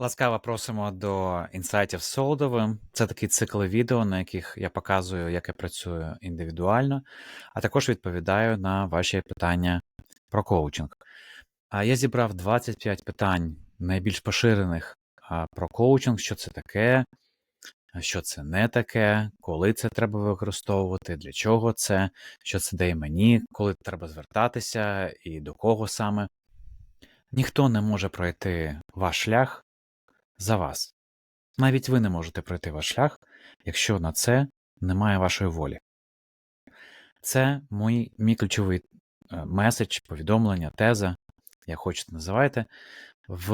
Ласкаво просимо до інсайтів з Солодовим. Це такий цикл відео, на яких я показую, як я працюю індивідуально, а також відповідаю на ваші питання про коучинг. А Я зібрав 25 питань найбільш поширених про коучинг, що це таке, що це не таке, коли це треба використовувати, для чого це, що це дає мені, коли треба звертатися і до кого саме. Ніхто не може пройти ваш шлях за вас. Навіть ви не можете пройти ваш шлях, якщо на це немає вашої волі. Це мій, мій ключовий е, меседж, повідомлення, теза, як хочете називайте, в,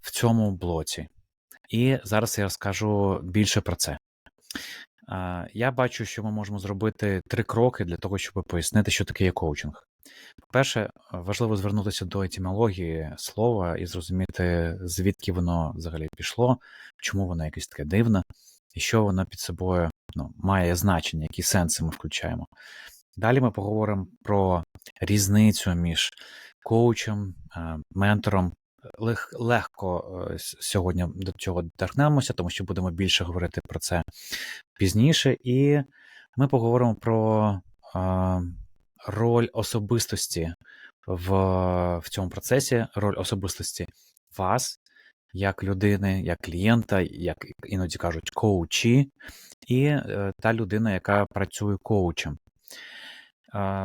в цьому блоці. І зараз я розкажу більше про це. Я бачу, що ми можемо зробити три кроки для того, щоб пояснити, що таке є коучинг. По-перше, важливо звернутися до етимології слова і зрозуміти, звідки воно взагалі пішло, чому воно якесь таке дивне, і що воно під собою ну, має значення, які сенси ми включаємо. Далі ми поговоримо про різницю між коучем, е, ментором. Лег, легко е, сьогодні до цього торкнемося, тому що будемо більше говорити про це пізніше, і ми поговоримо про роль особистості в в цьому процесі, роль особистості вас, як людини, як клієнта, як іноді кажуть, коучі, і е, та людина, яка працює коучем.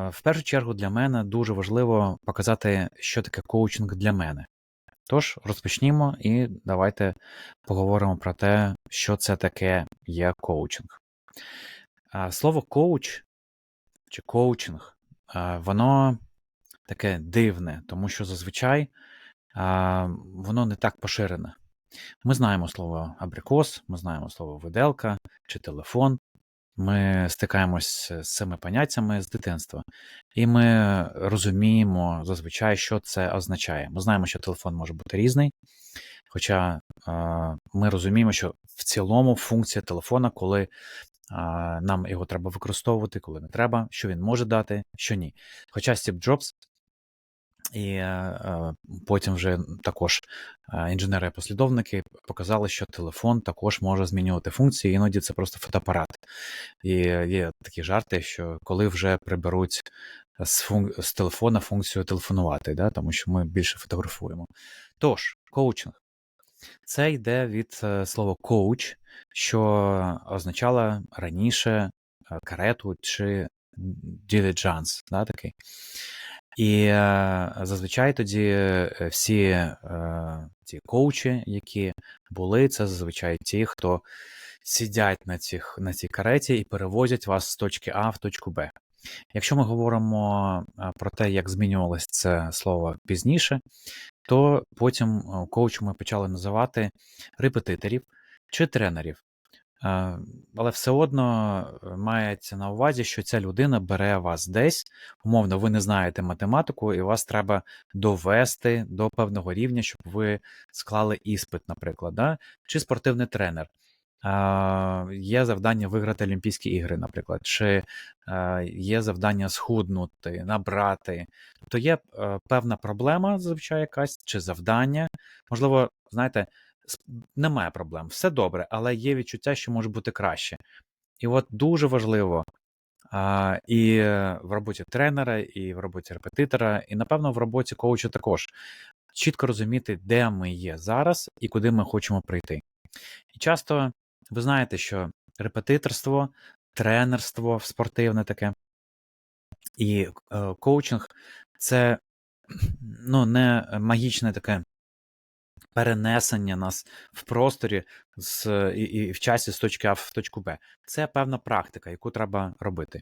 В першу чергу для мене дуже важливо показати, що таке коучинг для мене. Тож, розпочнімо і давайте поговоримо про те, що це таке є коучинг. Слово коуч чи коучинг воно таке дивне, тому що зазвичай воно не так поширене. Ми знаємо слово абрикос, ми знаємо слово виделка чи телефон. Ми стикаємось з цими поняттями з дитинства, і ми розуміємо зазвичай, що це означає. Ми знаємо, що телефон може бути різний, хоча ми розуміємо, що в цілому функція телефона, коли нам його треба використовувати, коли не треба, що він може дати, що ні. Хоча Стів Джобс і е, е, потім вже також е, інженери-послідовники показали, що телефон також може змінювати функції, іноді це просто фотоапарат. І є такі жарти, що коли вже приберуть з, функ... з телефона функцію телефонувати, да, тому що ми більше фотографуємо. Тож, коучинг. Це йде від слова коуч, що означало раніше карету чи діліджанс, да, такий. І е, зазвичай тоді е, всі е, ті коучі, які були, це зазвичай ті, хто сидять на цих, на цій кареті і перевозять вас з точки А в точку Б. Якщо ми говоримо про те, як змінювалося це слово пізніше, то потім коучами почали називати репетиторів чи тренерів. Але все одно е, мається на увазі, що ця людина бере вас десь, умовно, ви не знаєте математику, і вас треба довести до певного рівня, щоб ви склали іспит, наприклад, да? чи спортивний тренер. Є завдання виграти Олімпійські ігри, наприклад, чи е, є завдання схуднути, набрати. Тобто є е, певна проблема, зазвичай якась, чи завдання. Можливо, знаєте немає проблем, все добре, але є відчуття, що може бути краще. І от дуже важливо а, і в роботі тренера, і в роботі репетитора, і, напевно, в роботі коуча також чітко розуміти, де ми є зараз і куди ми хочемо прийти. І часто ви знаєте, що репетиторство, тренерство спортивне таке і е, коучинг це ну, не магічне таке перенесення нас в просторі з, і, і в часі з точки А в точку Б. Це певна практика, яку треба робити.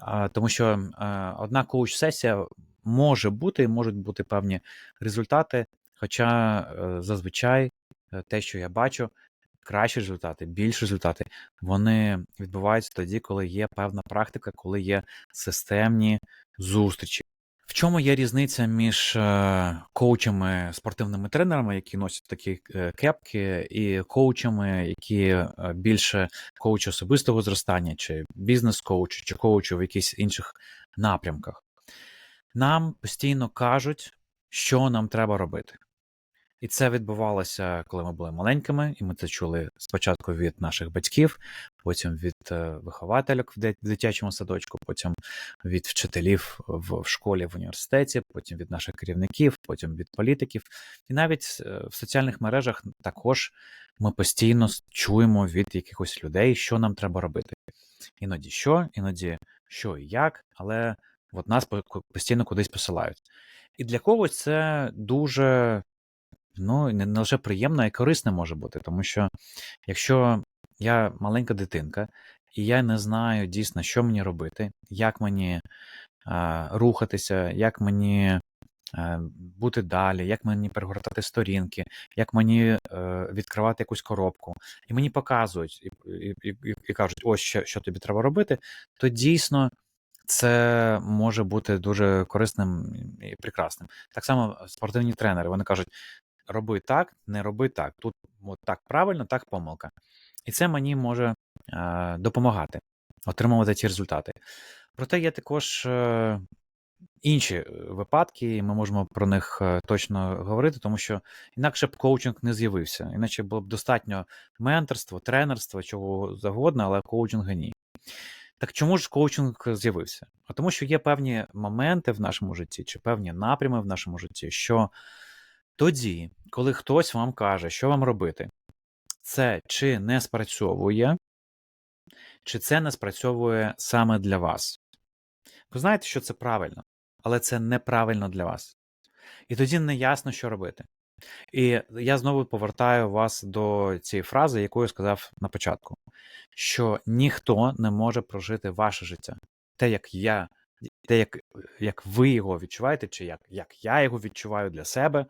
А, Тому що а, одна коуч-сесія може бути і можуть бути певні результати, хоча е, зазвичай е, те, що я бачу, кращі результати, більші результати, вони відбуваються тоді, коли є певна практика, коли є системні зустрічі. В чому є різниця між е, коучами, спортивними тренерами, які носять такі е, кепки, і коучами, які е, більше коуч особистого зростання, чи бізнес-коуч, чи коучу в якихось інших напрямках? Нам постійно кажуть, що нам треба робити. І це відбувалося, коли ми були маленькими, і ми це чули спочатку від наших батьків, потім від е, виховательок в дитячому садочку, потім від вчителів в в школі, в університеті, потім від наших керівників, потім від політиків. І навіть е, в соціальних мережах також ми постійно чуємо від якихось людей, що нам треба робити. Іноді що, іноді що і як, але от нас постійно кудись посилають. І для когось це дуже ну, не, не лише приємно, а й корисне може бути. Тому що якщо я маленька дитинка, і я не знаю дійсно, що мені робити, як мені а, рухатися, як мені е, бути далі, як мені перегортати сторінки, як мені е, відкривати якусь коробку, і мені показують і, і, і, і- кажуть, ось що, що тобі треба робити, то дійсно це може бути дуже корисним і прекрасним. Так само спортивні тренери вони кажуть: роби так, не роби так. Тут от так правильно, так помилка. І це мені може е, допомагати отримувати ті результати. Проте є також е, інші е, випадки, і ми можемо про них е, точно говорити, тому що інакше б коучинг не з'явився. Іначе було б достатньо менторства, тренерства, чого завгодно, але коучинга ні. Так чому ж коучинг з'явився? А тому, що є певні моменти в нашому житті, чи певні напрями в нашому житті, що тоді, коли хтось вам каже, що вам робити, це чи не спрацьовує, чи це не спрацьовує саме для вас. Ви знаєте, що це правильно, але це неправильно для вас. І тоді не ясно, що робити. І я знову повертаю вас до цієї фрази, яку я сказав на початку: що ніхто не може прожити ваше життя. Те, як я, те, як, як ви його відчуваєте, чи як, як я його відчуваю для себе,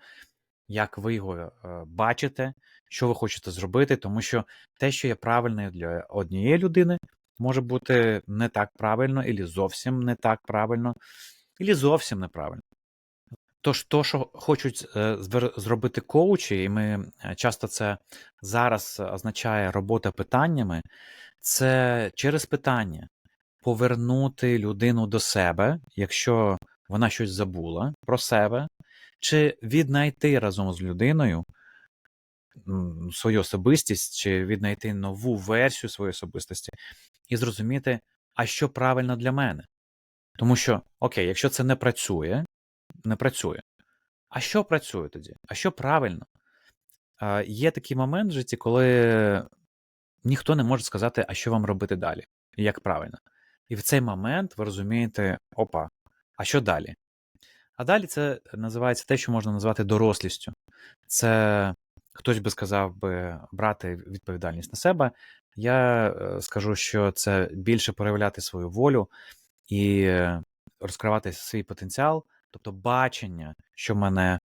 як ви його е, бачите, що ви хочете зробити, тому що те, що є правильною для однієї людини, може бути не так правильно, і зовсім не так правильно, і зовсім неправильно. Тож, то, що хочуть е, зробити коучі, і ми е, часто це зараз означає робота питаннями, це через питання повернути людину до себе, якщо вона щось забула про себе, чи віднайти разом з людиною свою особистість, чи віднайти нову версію своєї особистості і зрозуміти, а що правильно для мене. Тому що, окей, якщо це не працює, не працює. А що працює тоді? А що правильно? А, Є такий момент в житті, коли ніхто не може сказати, а що вам робити далі, і як правильно. І в цей момент ви розумієте, опа, а що далі? А далі це називається те, що можна назвати дорослістю. Це хтось би сказав би брати відповідальність на себе. Я е, скажу, що це більше проявляти свою волю і е, розкривати свій потенціал, тобто бачення, що мене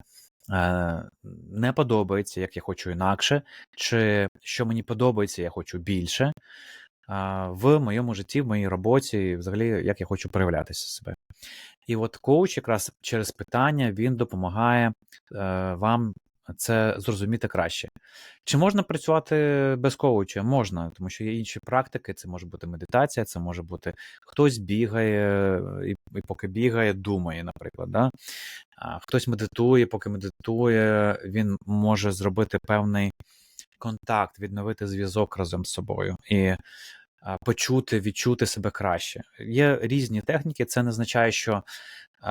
е, не подобається, як я хочу інакше, чи що мені подобається, я хочу більше в моєму житті, в моїй роботі, взагалі, як я хочу проявлятися себе. І от коуч, якраз через питання, він допомагає е, вам це зрозуміти краще. Чи можна працювати без коуча? Можна, тому що є інші практики. Це може бути медитація, це може бути хтось бігає і, і поки бігає, думає, наприклад. Да? А, хтось медитує, поки медитує, він може зробити певний контакт, відновити зв'язок разом з собою і почути, відчути себе краще. Є різні техніки, це не означає, що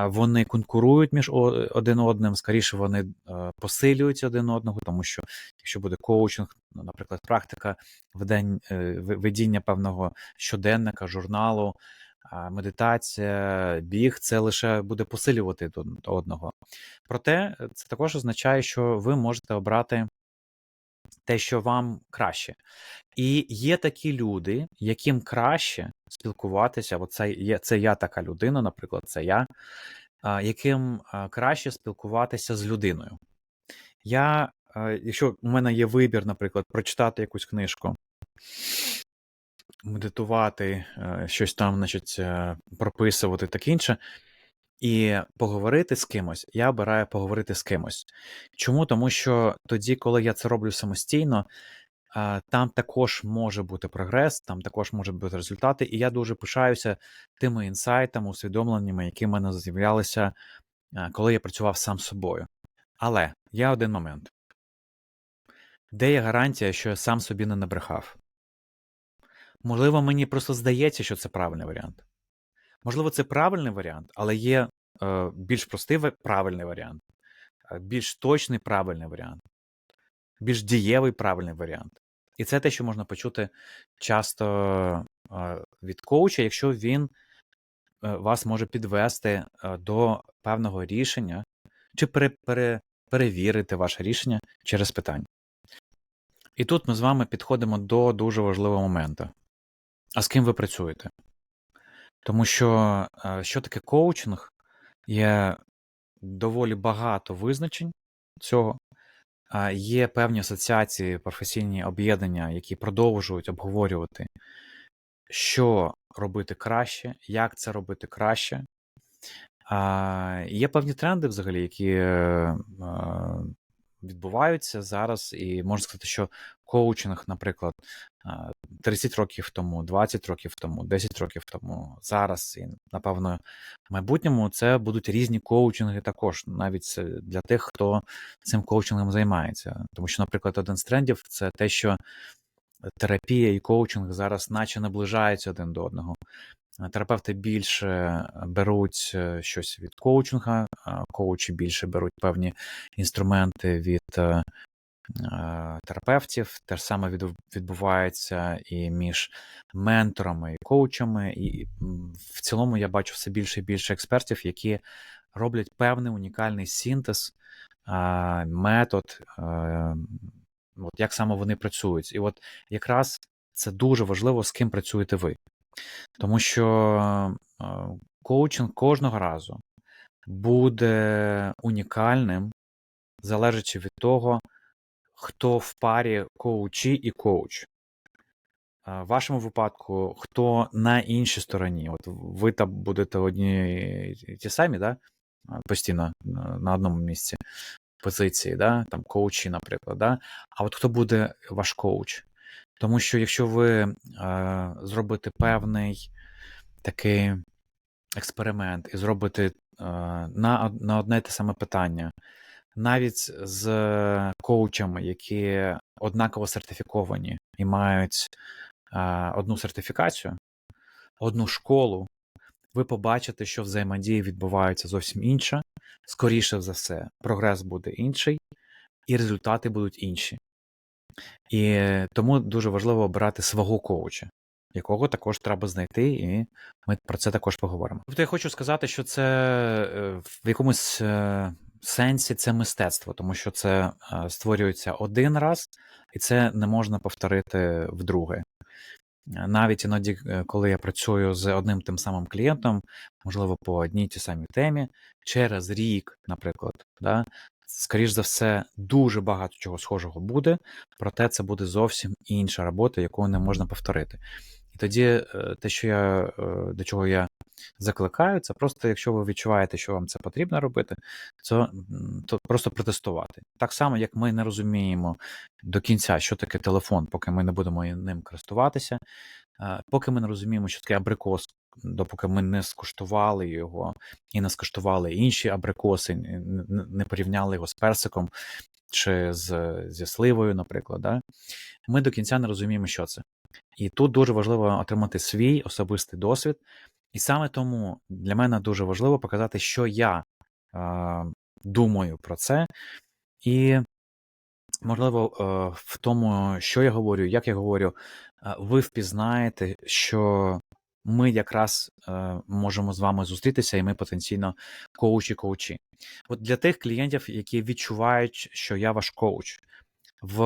вони конкурують між один одним, скоріше вони е, посилюють один одного, тому що якщо буде коучинг, ну, наприклад, практика ведень, е, ведіння певного щоденника, журналу, медитація, біг це лише буде посилювати один одного. Проте е, це також означає, що ви можете обрати те, що вам краще. І є такі люди, яким краще спілкуватися. От це, є, це я така людина, наприклад, це я, яким краще спілкуватися з людиною. Я, якщо у мене є вибір, наприклад, прочитати якусь книжку, медитувати, щось там, значить, е, прописувати таке інше, і поговорити з кимось, я обираю поговорити з кимось. Чому? Тому що тоді, коли я це роблю самостійно, там також може бути прогрес, там також можуть бути результати, і я дуже пишаюся тими інсайтами, усвідомленнями, які в мене з'являлися, коли я працював сам з собою. Але є один момент. Де є гарантія, що я сам собі не набрехав? Можливо, мені просто здається, що це правильний варіант. Можливо, це правильний варіант, але є е, більш простий правильний варіант, е, більш точний правильний варіант, більш дієвий правильний варіант. І це те, що можна почути часто е, від коуча, якщо він е, вас може підвести е, до певного рішення, чи пере, пере, перевірити ваше рішення через питання. І тут ми з вами підходимо до дуже важливого моменту. А з ким ви працюєте? Тому що е, що таке коучинг? Є доволі багато визначень цього. Є певні асоціації, професійні об'єднання, які продовжують обговорювати, що робити краще, як це робити краще. Є певні тренди, взагалі, які е, відбуваються зараз, і можна сказати, що коучинг, наприклад, е, 30 років тому, 20 років тому, 10 років тому, зараз і напевно в майбутньому це будуть різні коучинги також, навіть для тих, хто цим коучингом займається. Тому що, наприклад, один з трендів це те, що терапія і коучинг зараз наче наближаються один до одного. Терапевти більше беруть е, щось від коучинга, коучі більше беруть певні інструменти від е, е, терапевтів. Те ж саме відбувається і між менторами і коучами. І в цілому я бачу все більше і більше експертів, які роблять певний унікальний синтез, метод, е, от як саме вони працюють. І от якраз це дуже важливо, з ким працюєте ви. Тому що коучинг кожного разу буде унікальним, залежачи від того, хто в парі коучі і коуч. В вашому випадку, хто на іншій стороні, от ви там будете одні ті самі, да? постійно на одному місці позиції, да? там коучі, наприклад. Да? А от хто буде ваш коуч? Тому що якщо ви е, зробите певний такий експеримент і зробите е, на, на одне те саме питання, навіть з коучами, які однаково сертифіковані і мають е, одну сертифікацію, одну школу, ви побачите, що взаємодія відбувається зовсім інша. Скоріше за все, прогрес буде інший, і результати будуть інші. І тому дуже важливо обирати свого коуча, якого також треба знайти, і ми про це також поговоримо. Тобто я хочу сказати, що це е, в якомусь е, сенсі це мистецтво, тому що це е, створюється один раз, і це не можна повторити вдруге. Навіть іноді, коли я працюю з одним тим самим клієнтом, можливо, по одній тій самій темі, через рік, наприклад, да, скоріш за все, дуже багато чого схожого буде, проте це буде зовсім інша робота, яку не можна повторити. І тоді е, те, що я е, до чого я закликаю, це просто, якщо ви відчуваєте, що вам це потрібно робити, то, то просто протестувати. Так само, як ми не розуміємо до кінця, що таке телефон, поки ми не будемо ним користуватися, е, поки ми не розуміємо, що таке абрикос, допоки ми не скуштували його і не скуштували інші абрикоси, не порівняли його з персиком чи з, зі сливою, наприклад, да? ми до кінця не розуміємо, що це. І тут дуже важливо отримати свій особистий досвід. І саме тому для мене дуже важливо показати, що я е, думаю про це, і, можливо, е, в тому, що я говорю, як я говорю, е, ви впізнаєте, що ми якраз е, можемо з вами зустрітися, і ми потенційно коучі-коучі. От для тих клієнтів, які відчувають, що я ваш коуч, в,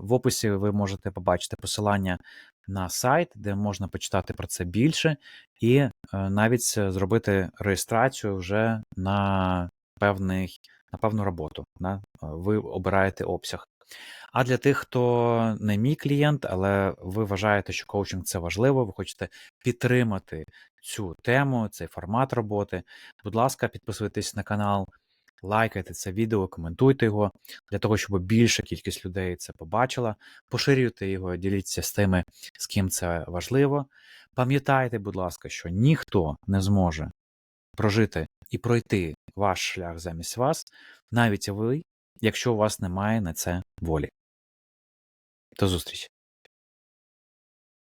в описі ви можете побачити посилання на сайт, де можна почитати про це більше, і е, навіть зробити реєстрацію вже на певний, на певну роботу. Да? Е, Ви обираєте обсяг. А для тих, хто не мій клієнт, але ви вважаєте, що коучинг це важливо, ви хочете підтримати цю тему, цей формат роботи. Будь ласка, підписуйтесь на канал, лайкайте це відео, коментуйте його для того, щоб більша кількість людей це побачила. Поширюйте його, діліться з тими, з ким це важливо. Пам'ятайте, будь ласка, що ніхто не зможе прожити і пройти ваш шлях замість вас, навіть ви, якщо у вас немає на це волі. До зустрічі!